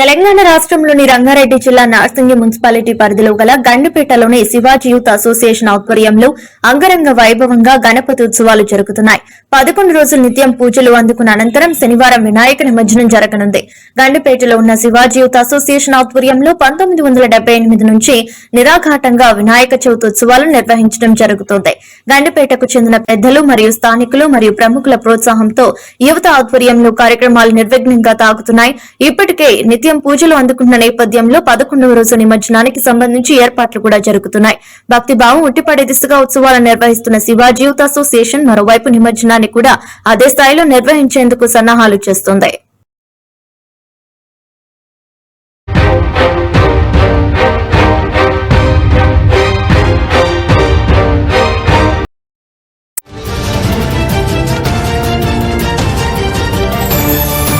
తెలంగాణ రాష్ట్రంలోని రంగారెడ్డి జిల్లా నార్సింగి మున్సిపాలిటీ పరిధిలో గల గండిపేటలోని శివాజీ యూత్ అసోసియేషన్ ఆధ్వర్యంలో అంగరంగ వైభవంగా గణపతి ఉత్సవాలు జరుగుతున్నాయి. పదకొండు రోజులు నిత్యం పూజలు అందుకున్న అనంతరం శనివారం వినాయక నిమజ్జనం జరగనుంది. గండిపేటలో ఉన్న శివాజీ యూత్ అసోసియేషన్ ఆధ్వర్యంలో పంతొమ్మిది వందల డెబ్బై ఎనిమిది నుంచి నిరాఘాటంగా వినాయక చవితి ఉత్సవాలు నిర్వహించడం జరుగుతోంది. గండిపేటకు చెందిన పెద్దలు మరియు స్థానికులు మరియు ప్రముఖుల ప్రోత్సాహంతో యువత ఆధ్వర్యంలో కార్యక్రమాలు నిర్విఘ్నంగా తాగుతున్నాయి. ఇప్పటికే నిత్య పూజలు అందుకుంటున్న నేపథ్యంలో పదకొండవ రోజు నిమజ్జనానికి సంబంధించి ఏర్పాట్లు కూడా జరుగుతున్నాయి. భక్తి భావం ఉట్టిపడే దిశగా ఉత్సవాలు నిర్వహిస్తున్న శివాజీ యూత్ అసోసియేషన్ మరోవైపు నిమజ్జనాన్ని కూడా అదే స్థాయిలో నిర్వహించేందుకు సన్నాహాలు చేస్తోంది.